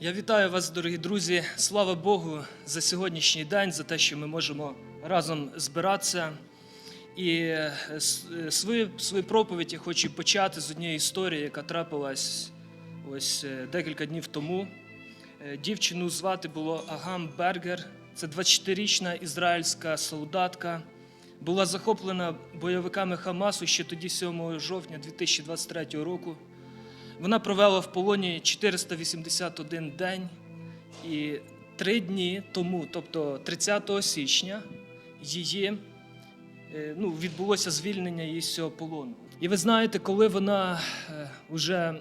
Я вітаю вас, дорогі друзі. Слава Богу за сьогоднішній день, за те, що ми можемо разом збиратися. І е, е, свою, свою проповідь я хочу почати з однієї історії, яка трапилась ось е, декілька днів тому. Дівчину звати було Агам Бергер. Це 24-річна ізраїльська солдатка. Була захоплена бойовиками Хамасу ще тоді, 7 жовтня 2023 року. Вона провела в полоні 481 день і три дні тому, тобто 30 січня, її е, ну, відбулося звільнення її з цього полону. І ви знаєте, коли вона вже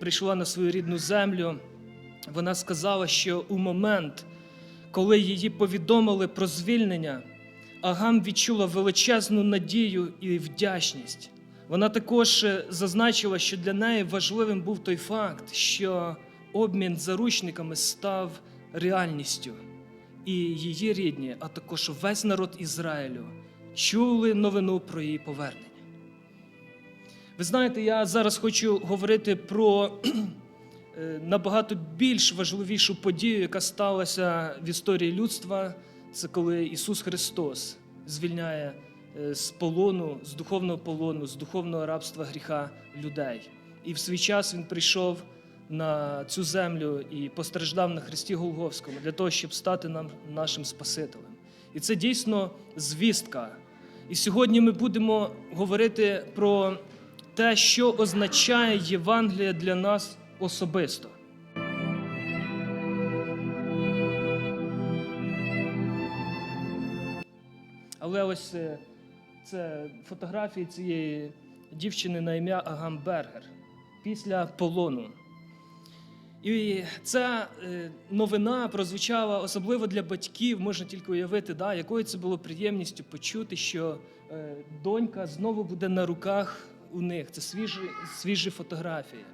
прийшла на свою рідну землю, вона сказала, що у момент, коли її повідомили про звільнення, Агам відчула величезну надію і вдячність. Вона також е, зазначила, що для неї важливим був той факт, що обмін заручниками став реальністю. І її рідні, а також весь народ Ізраїлю чули новину про її повернення. Ви знаєте, я зараз хочу говорити про е, набагато більш важливішу подію, яка сталася в історії людства. Це коли Ісус Христос звільняє з полону, з духовного полону, з духовного рабства гріха людей. І в свій час Він прийшов на цю землю і постраждав на Христі Голговському для того, щоб стати нам нашим Спасителем. І це дійсно звістка. І сьогодні ми будемо говорити про те, що означає Євангелія для нас особисто. Але ось е, це фотографії цієї дівчини на ім'я Агам Бергер після полону. І ця е, новина прозвучала особливо для батьків, можна тільки уявити, да, якою це було приємністю почути, що е, донька знову буде на руках у них. Це свіжі, свіжі фотографії.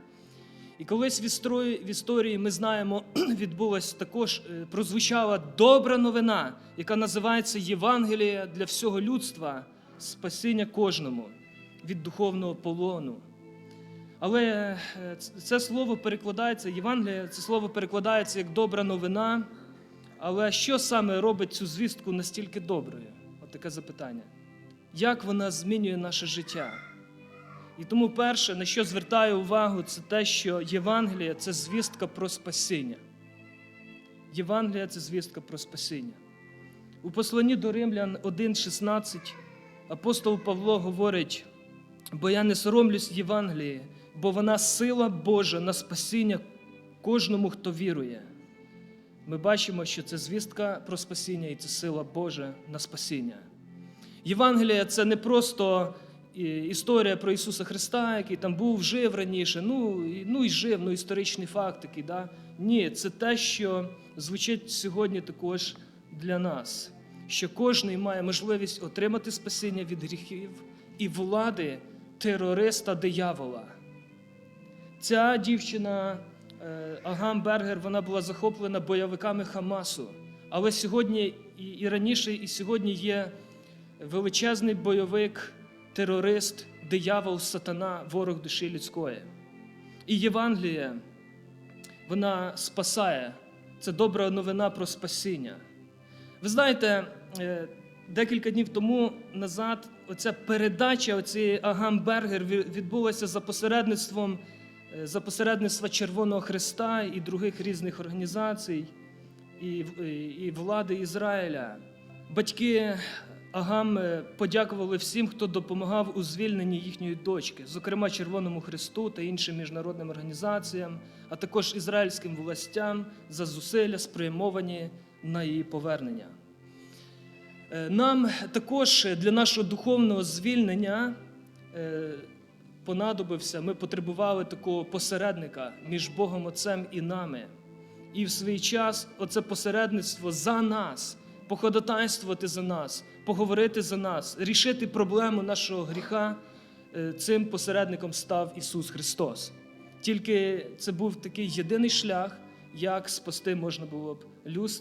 І колись в історії, в історії ми знаємо, відбулась також е, прозвучала добра новина, яка називається Євангелія для всього людства, спасіння кожному від духовного полону. Але е, це слово перекладається, Євангелія, це слово перекладається як добра новина. Але що саме робить цю звістку настільки доброю? От таке запитання. Як вона змінює наше життя? І тому перше, на що звертаю увагу, це те, що Євангелія це звістка про спасіння. Євангелія це звістка про спасіння. У посланні до Римлян 1,16 апостол Павло говорить: бо я не соромлюсь Євангелії, бо вона сила Божа на спасіння кожному, хто вірує. Ми бачимо, що це звістка про спасіння і це сила Божа на спасіння. Євангелія це не просто історія про Ісуса Христа, який там був, жив раніше, ну, і- ну і жив, ну історичний факт такий. Да? Ні, це те, що звучить сьогодні також для нас, що кожен має можливість отримати спасіння від гріхів і влади терориста диявола. Ця дівчина е, Агам Бергер, вона була захоплена бойовиками Хамасу. Але сьогодні і, раніше, і сьогодні є величезний бойовик, терорист, диявол, сатана, ворог душі людської. І Євангелія, вона спасає. Це добра новина про спасіння. Ви знаєте, е, декілька днів тому назад оця передача оцієї Агамбергер відбулася за посередництвом е, за посередництва Червоного Христа і других різних організацій і, і влади Ізраїля. Батьки Агам е, подякували всім, хто допомагав у звільненні їхньої дочки, зокрема Червоному Христу та іншим міжнародним організаціям, а також ізраїльським властям за зусилля, спрямовані на її повернення. Е, Нам також для нашого духовного звільнення е, понадобився, ми потребували такого посередника між Богом Отцем і нами. І в свій час оце посередництво за нас, походатайствувати за нас, поговорити за нас, рішити проблему нашого гріха. е, Цим посередником став Ісус Христос. Тільки це був такий єдиний шлях, як спасти можна було б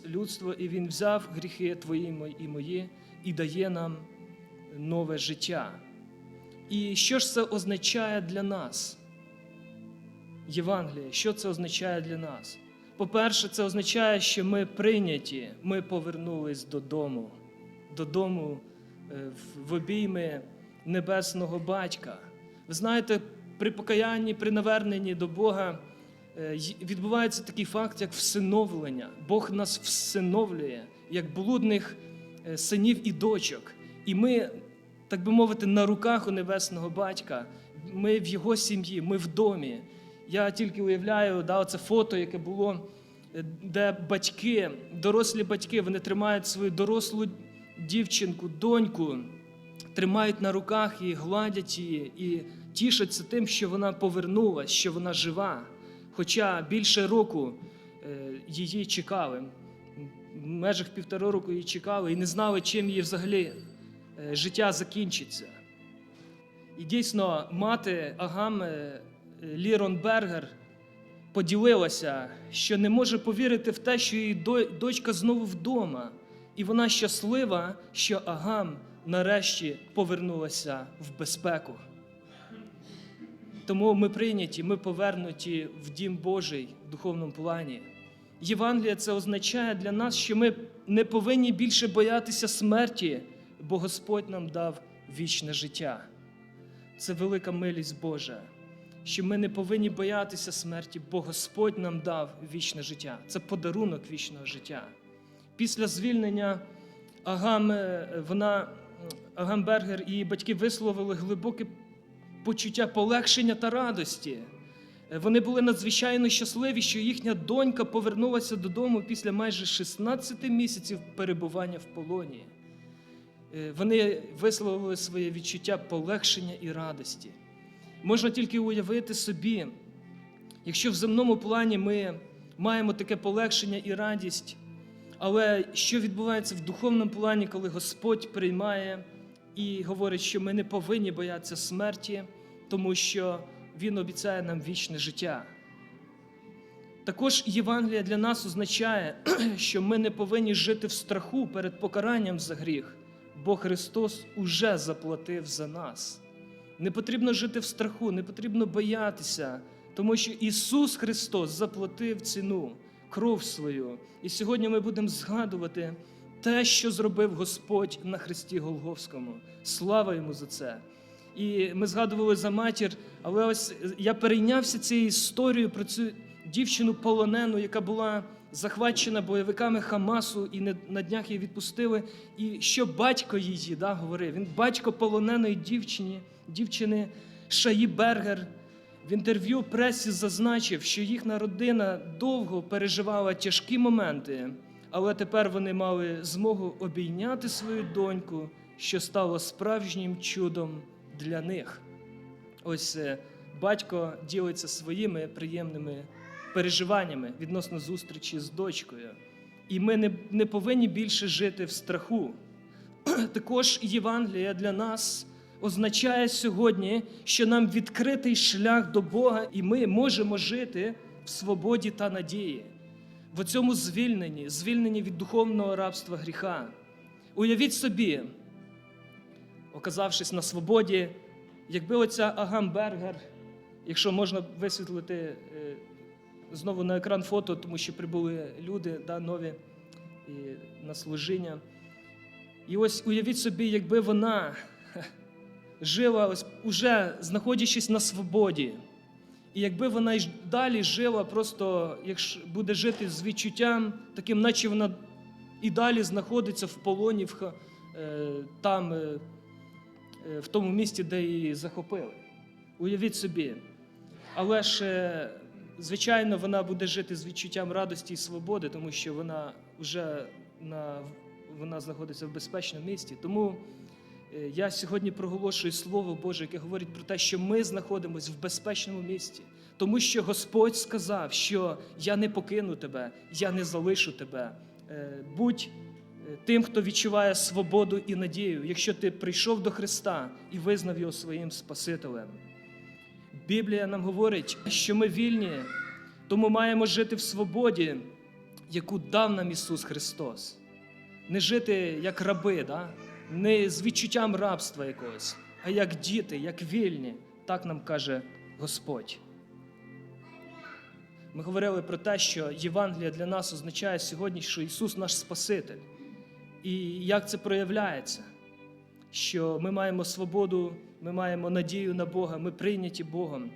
людство, і Він взяв гріхи твої і мої і дає нам нове життя. І що ж це означає для нас? Євангелія. Що це означає для нас? По-перше, це означає, що ми прийняті, ми повернулись додому, додому е, в- обійми небесного батька. Ви знаєте, при покаянні, при наверненні до Бога відбувається такий факт, як всиновлення. Бог нас всиновлює, як блудних е, синів і дочок. І ми, так би мовити, на руках у небесного батька. Ми в його сім'ї, ми в домі. Я тільки уявляю, да, це фото, яке було, е, де батьки, дорослі батьки, вони тримають свою дорослу дівчинку, доньку, тримають на руках і гладять її, і тішаться тим, що вона повернулась, що вона жива. Хоча більше року е, її чекали. В межах півтора року її чекали і не знали, чим її взагалі е, життя закінчиться. І дійсно, мати Агам е, Лірон Бергер поділилася, що не може повірити в те, що її дочка знову вдома. І вона щаслива, що Агам нарешті повернулася в безпеку. Тому ми прийняті, ми повернуті в дім Божий в духовному плані. Євангелія це означає для нас, що ми не повинні більше боятися смерті, бо Господь нам дав вічне життя. Це велика милість Божа, що ми не повинні боятися смерті, бо Господь нам дав вічне життя. Це подарунок вічного життя. Після звільнення Агам, вона, Агам Бергер і її батьки висловили глибоке почуття полегшення та радості. Е, Вони були надзвичайно щасливі, що їхня донька повернулася додому після майже 16 місяців перебування в полоні. Е, Вони висловили своє відчуття полегшення і радості. Можна тільки уявити собі, якщо в земному плані ми маємо таке полегшення і радість, але що відбувається в духовному плані, коли Господь приймає і говорить, що ми не повинні боятися смерті, тому що Він обіцяє нам вічне життя. Також Євангелія для нас означає, що ми не повинні жити в страху перед покаранням за гріх, бо Христос уже заплатив за нас. Не потрібно жити в страху, не потрібно боятися, тому що Ісус Христос заплатив ціну, кров свою. І сьогодні ми будемо згадувати те, що зробив Господь на Христі Голговському. Слава йому за це! І ми згадували за матір, але ось я перейнявся цією історією про цю дівчину полонену, яка була захвачена бойовиками Хамасу, і на днях її відпустили. І що батько її да, говорив? Він батько полоненої дівчині, дівчини Шаї Бергер. В інтерв'ю пресі зазначив, що їхня родина довго переживала тяжкі моменти, але тепер вони мали змогу обійняти свою доньку, що стало справжнім чудом для них. Ось е, батько ділиться своїми приємними переживаннями відносно зустрічі з дочкою. І ми не, не повинні більше жити в страху. Також Євангелія для нас означає сьогодні, що нам відкритий шлях до Бога, і ми можемо жити в свободі та надії, в цьому звільненні, звільненні від духовного рабства гріха. Уявіть собі, оказавшись на свободі, якби оця Агамбергер, якщо можна висвітлити е, знову на екран фото, тому що прибули люди да, нові і на служіння. І ось уявіть собі, якби вона жила, ось уже знаходячись на свободі, і якби вона й далі жила, просто якщо буде жити з відчуттям, таким, наче вона і далі знаходиться в полоні в, е, там, е, е, в тому місті, де її захопили. Уявіть собі. Але ж, звичайно, вона буде жити з відчуттям радості і свободи, тому що вона вже на, вона знаходиться в безпечному місті. Тому я сьогодні проголошую Слово Боже, яке говорить про те, що ми знаходимося в безпечному місті, тому що Господь сказав, що я не покину тебе, я не залишу тебе. Е, Будь е, тим, хто відчуває свободу і надію, якщо ти прийшов до Христа і визнав його своїм Спасителем. Біблія нам говорить, що ми вільні, тому маємо жити в свободі, яку дав нам Ісус Христос. Не жити як раби, да? Не з відчуттям рабства якогось, а як діти, як вільні, так нам каже Господь. Ми говорили про те, що Євангелія для нас означає сьогодні, що Ісус наш Спаситель. І як це проявляється? Що ми маємо свободу, ми маємо надію на Бога, ми прийняті Богом.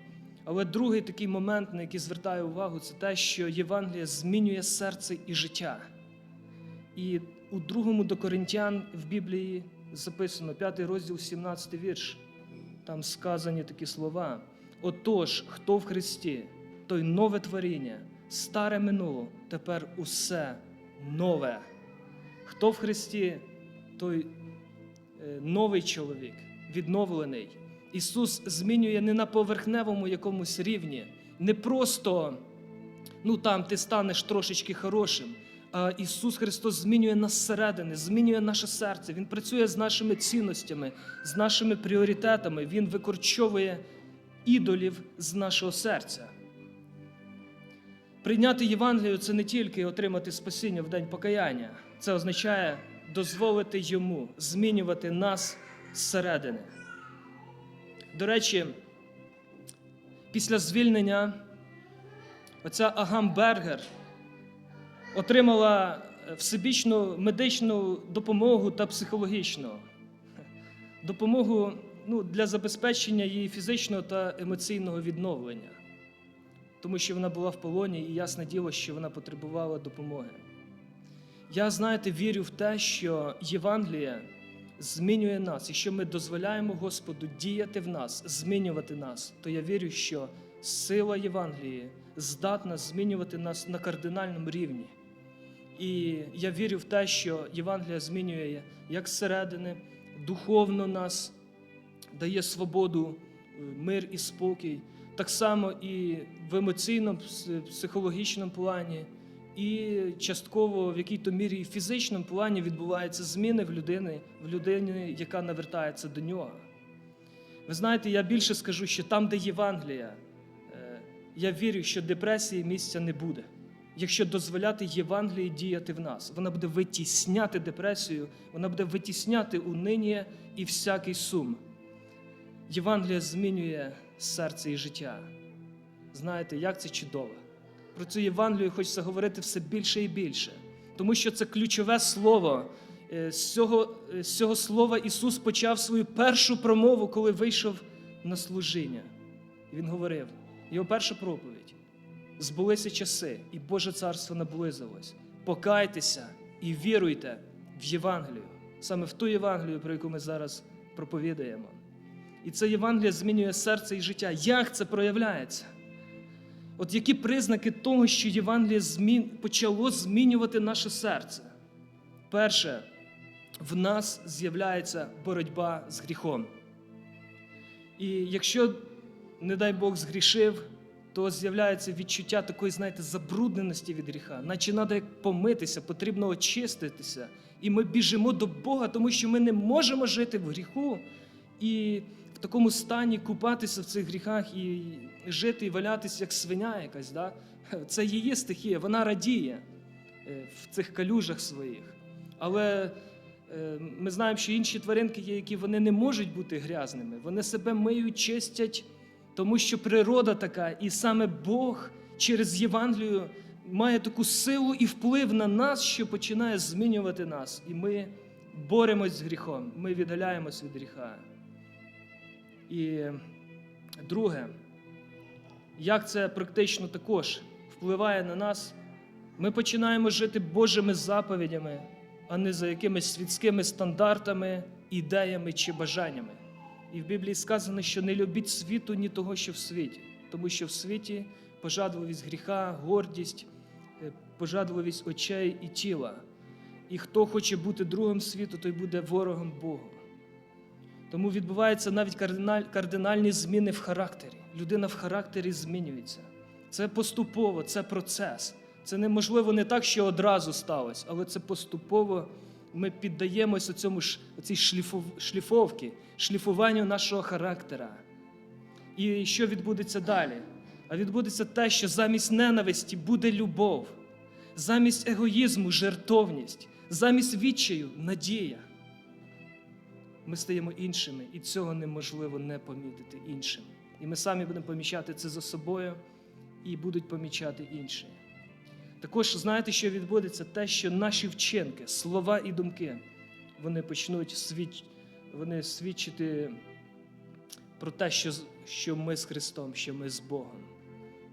Але другий такий момент, на який звертаю увагу, це те, що Євангелія змінює серце і життя. І у другому до Коринтян в Біблії записано, 5 розділ, 17 вірш. Там сказані такі слова. Отож, хто в Христі, той нове творіння, старе минуло, тепер усе нове. Хто в Христі, той е, новий чоловік, відновлений. Ісус змінює не на поверхневому якомусь рівні, не просто ну там ти станеш трошечки хорошим. Ісус Христос змінює нас зсередини, змінює наше серце. Він працює з нашими цінностями, з нашими пріоритетами. Він викорчовує ідолів з нашого серця. Прийняти Євангелію це не тільки отримати спасіння в день покаяння, це означає дозволити йому змінювати нас зсередини. До речі, після звільнення оця Агам Бергер отримала всебічну медичну допомогу та психологічну допомогу ну, для забезпечення її фізичного та емоційного відновлення, тому що вона була в полоні, і ясне діло, що вона потребувала допомоги. Я, знаєте, вірю в те, що Євангелія змінює нас, якщо ми дозволяємо Господу діяти в нас, змінювати нас, то я вірю, що сила Євангелії здатна змінювати нас на кардинальному рівні. І я вірю в те, що Євангелія змінює як зсередини, духовно нас, дає свободу, е, мир і спокій, так само і в емоційному, психологічному плані, і частково в якій-то мірі і фізичному плані відбуваються зміни в людини, в людині, яка навертається до нього. Ви знаєте, я більше скажу, що там, де Євангелія, е, я вірю, що депресії місця не буде. Якщо дозволяти Євангелії діяти в нас, вона буде витісняти депресію, вона буде витісняти униння і всякий сум. Євангелія змінює серце і життя. Знаєте, як це чудово. Про цю Євангелію хочеться говорити все більше і більше, тому що це ключове слово. Е, З цього, е, з цього слова Ісус почав свою першу промову, коли вийшов на служіння. Він говорив, його перша проповідь. Збулися часи, і Боже царство наблизилось. Покайтеся і віруйте в Євангелію, саме в ту Євангелію, про яку ми зараз проповідаємо. І це Євангелія змінює серце і життя. Як це проявляється? От які признаки того, що Євангеліє змін... почало змінювати наше серце? Перше, в нас з'являється боротьба з гріхом. І якщо, не дай Бог, згрішив, то з'являється відчуття такої, знаєте, забрудненості від гріха, наче треба як помитися, потрібно очиститися. І ми біжимо до Бога, тому що ми не можемо жити в гріху і в такому стані купатися в цих гріхах і жити і валятися як свиня якась. Да? Це її стихія, вона радіє е, в цих калюжах своїх. Але е, ми знаємо, що інші тваринки є, які вони не можуть бути грязними. Вони себе миють, чистять, тому що природа така, і саме Бог через Євангелію має таку силу і вплив на нас, що починає змінювати нас. І ми боремось з гріхом, ми віддаляємось від гріха. І друге, як це практично також впливає на нас, ми починаємо жити Божими заповідями, а не за якимись світськими стандартами, ідеями чи бажаннями. І в Біблії сказано, що не любіть світу, ні того, що в світі, тому що в світі пожадливість гріха, гордість, е, пожадливість очей і тіла. І хто хоче бути другом світу, той буде ворогом Богу. Тому відбуваються навіть кардиналь, кардинальні зміни в характері. Людина в характері змінюється. Це поступово, це процес. Це неможливо не так, що одразу сталося, але це поступово ми піддаємося цьому цій шліфов, шліфовці, шліфуванню нашого характера. І що відбудеться далі? А відбудеться те, що замість ненависті буде любов, замість егоїзму жертовність, замість відчаю надія. Ми стаємо іншими, і цього неможливо не помітити іншим. І ми самі будемо помічати це за собою і будуть помічати інші. Також знаєте, що відбудеться? Те, що наші вчинки, слова і думки, вони почнуть свідч... вони свідчити про те, що, що ми з Христом, що ми з Богом.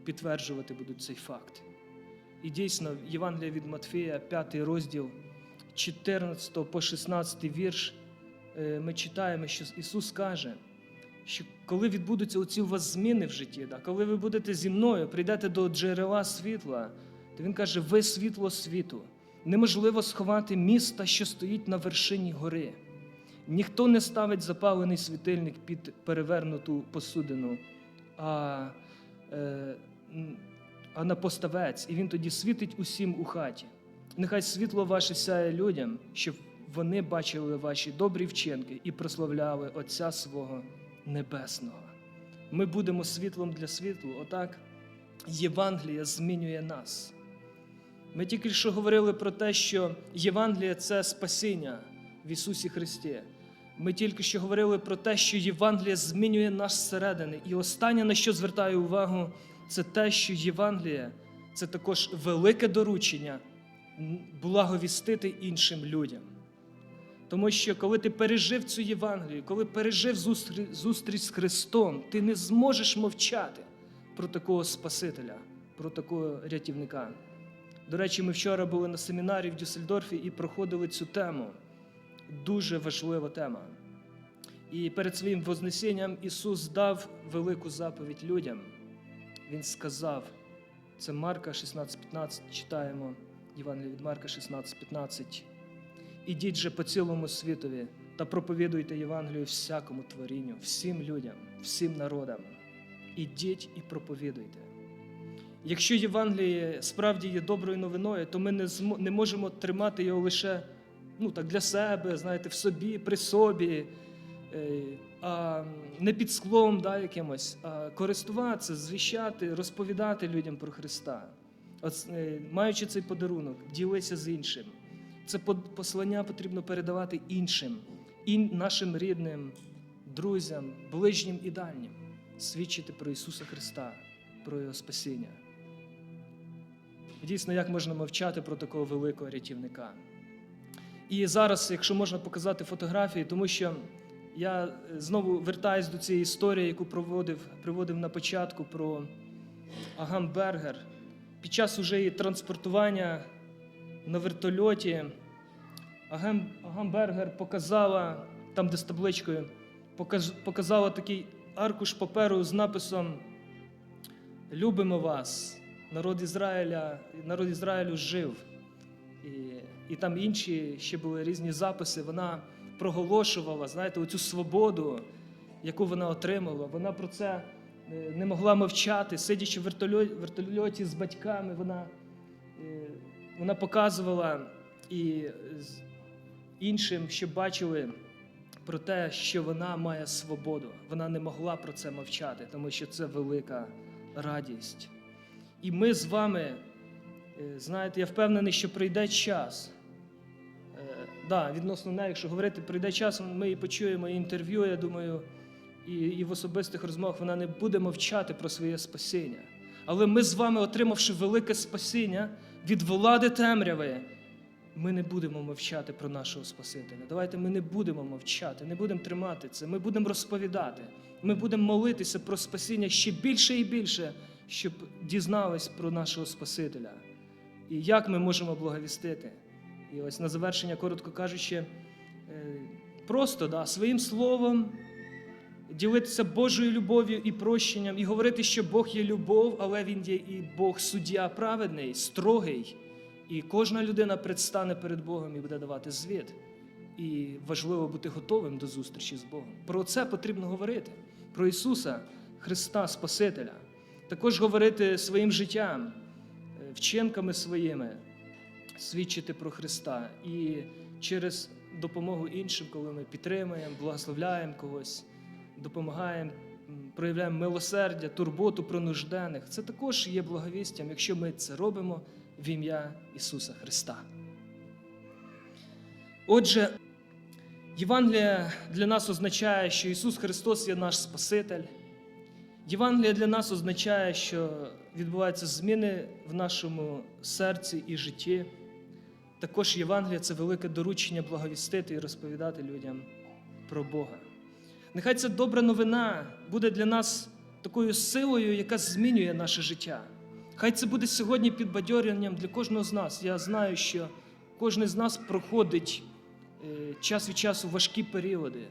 Підтверджувати будуть цей факт. І дійсно, Євангелія від Матфея, 5 розділ, 14 по 16 вірш, е, ми читаємо, що Ісус каже, що коли відбудуться оці у вас зміни в житті, коли ви будете зі мною, прийдете до джерела світла, то Він каже, ви світло світу. Неможливо сховати міста, що стоїть на вершині гори. Ніхто не ставить запалений світильник під перевернуту посудину, а, е, а на поставець, і він тоді світить усім у хаті. Нехай світло ваше сяє людям, щоб вони бачили ваші добрі вчинки і прославляли Отця свого Небесного. Ми будемо світлом для світлу. Отак Євангелія змінює нас. Ми тільки що говорили про те, що Євангеліє це спасіння в Ісусі Христі. Ми тільки що говорили про те, що Євангеліє змінює нас зсередини. І останнє, на що звертаю увагу, це те, що Євангеліє це також велике доручення благовістити іншим людям. Тому що коли ти пережив цю Євангелію, коли пережив зустріч з Христом, ти не зможеш мовчати про такого Спасителя, про такого рятівника. До речі, ми вчора були на семінарі в Дюссельдорфі і проходили цю тему. Дуже важлива тема. І перед своїм Вознесінням Ісус дав велику заповідь людям. Він сказав, це Марка 16,15, читаємо Євангеліє від Марка 16,15. Ідіть же по цілому світові та проповідуйте Євангелію всякому творінню, всім людям, всім народам. Ідіть і проповідуйте. Якщо Євангеліє справді є доброю новиною, то ми не, не можемо тримати його лише ну, так, для себе, знаєте, в собі, при собі, е, а не під склом да, якимось, а користуватися, звіщати, розповідати людям про Христа. От, е, маючи цей подарунок, ділися з іншим. Це послання потрібно передавати іншим, і нашим рідним, друзям, ближнім і дальнім, свідчити про Ісуса Христа, про Його спасіння. Дійсно, як можна мовчати про такого великого рятівника? І зараз, якщо можна показати фотографії, тому що я знову вертаюсь до цієї історії, яку проводив, приводив на початку про Агам Бергер. Під час уже її транспортування на вертольоті Агам, Агам Бергер показала, там де з табличкою, показ, показала такий аркуш паперу з написом Любимо вас, народ Ізраїля, народ Ізраїлю жив. І, і там інші ще були різні записи. Вона проголошувала, знаєте, оцю свободу, яку вона отримала. Вона про це е, не могла мовчати, сидячи в вертольоті, з батьками, вона, е, вона показувала і іншим, щоб бачили про те, що вона має свободу. Вона не могла про це мовчати, тому що це велика радість. І ми з вами, е, знаєте, я впевнений, що прийде час. Е, да, відносно неї, якщо говорити, прийде час, ми і почуємо інтерв'ю, я думаю, і, і в особистих розмовах вона не буде мовчати про своє спасіння. Але ми з вами, отримавши велике спасіння від влади темряви, ми не будемо мовчати про нашого Спасителя. Давайте ми не будемо мовчати, не будемо тримати це. Ми будемо розповідати. Ми будемо молитися про спасіння ще більше і більше, щоб дізнались про нашого Спасителя. І як ми можемо благовістити? І ось на завершення, коротко кажучи, е, просто да, своїм словом ділитися Божою любов'ю і прощенням, і говорити, що Бог є любов, але Він є і Бог суддя праведний, строгий. І кожна людина предстане перед Богом і буде давати звіт. І важливо бути готовим до зустрічі з Богом. Про це потрібно говорити, про Ісуса, Христа, Спасителя. Також говорити своїм життям, е, вчинками своїми, свідчити про Христа. І через допомогу іншим, коли ми підтримуємо, благословляємо когось, допомагаємо, проявляємо милосердя, турботу про нужденних. Це також є благовістям, якщо ми це робимо в ім'я Ісуса Христа. Отже, Євангелія для нас означає, що Ісус Христос є наш Спаситель. Євангелія для нас означає, що відбуваються зміни в нашому серці і житті. Також Євангелія це велике доручення благовістити і розповідати людям про Бога. Нехай ця добра новина буде для нас такою силою, яка змінює наше життя. Хай це буде сьогодні підбадьоренням для кожного з нас. Я знаю, що кожен з нас проходить е, час від часу важкі періоди.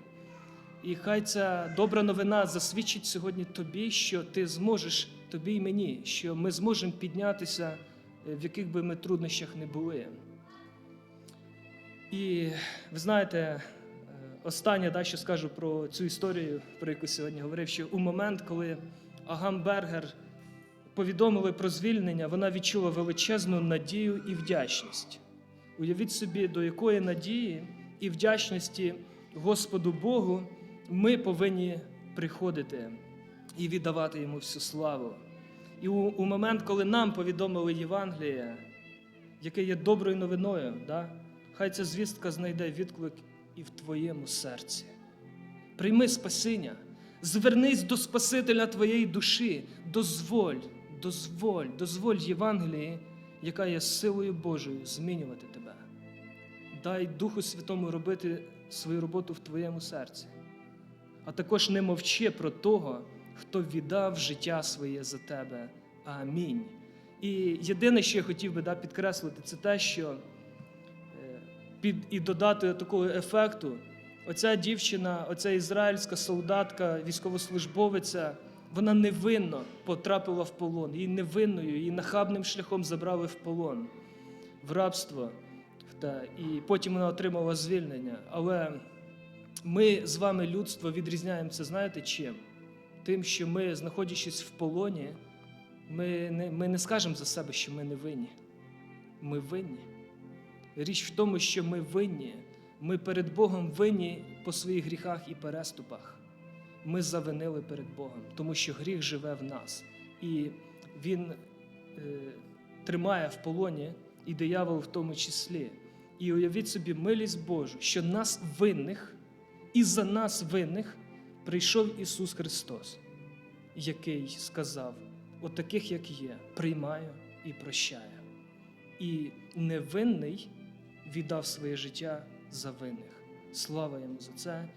І хай ця добра новина засвідчить сьогодні тобі, що ти зможеш, тобі і мені, що ми зможемо піднятися, е, в яких би ми труднощах не були. І ви знаєте, е, останнє, да, що скажу про цю історію, про яку сьогодні говорив, що у момент, коли Агам Бергер повідомили про звільнення, вона відчула величезну надію і вдячність. Уявіть собі, до якої надії і вдячності Господу Богу ми повинні приходити і віддавати йому всю славу. І у, у момент, коли нам повідомили Євангеліє, яке є доброю новиною, да? хай ця звістка знайде відклик і в твоєму серці. Прийми спасіння, звернись до Спасителя твоєї душі, дозволь, дозволь, дозволь Євангелії, яка є силою Божою, змінювати тебе. Дай Духу Святому робити свою роботу в твоєму серці. А також не мовчи про того, хто віддав життя своє за тебе. Амінь. І єдине, що я хотів би да, підкреслити, це те, що е, під, і додати такого ефекту. Оця дівчина, оця ізраїльська солдатка, військовослужбовиця, вона невинно потрапила в полон. Її невинною, її нахабним шляхом забрали в полон, в рабство. Та, і потім вона отримала звільнення. Але ми з вами, людство, відрізняємося, знаєте чим? Тим, що ми, знаходячись в полоні, ми не, ми не скажемо за себе, що ми не винні. Ми винні. Річ в тому, що ми винні. Ми перед Богом винні по своїх гріхах і переступах. Ми завинили перед Богом, тому що гріх живе в нас. І Він е, тримає в полоні і диявол в тому числі. І уявіть собі милість Божу, що нас винних і за нас винних прийшов Ісус Христос, який сказав: от таких, як є, приймаю і прощаю. І невинний віддав своє життя за винних. Слава йому за це.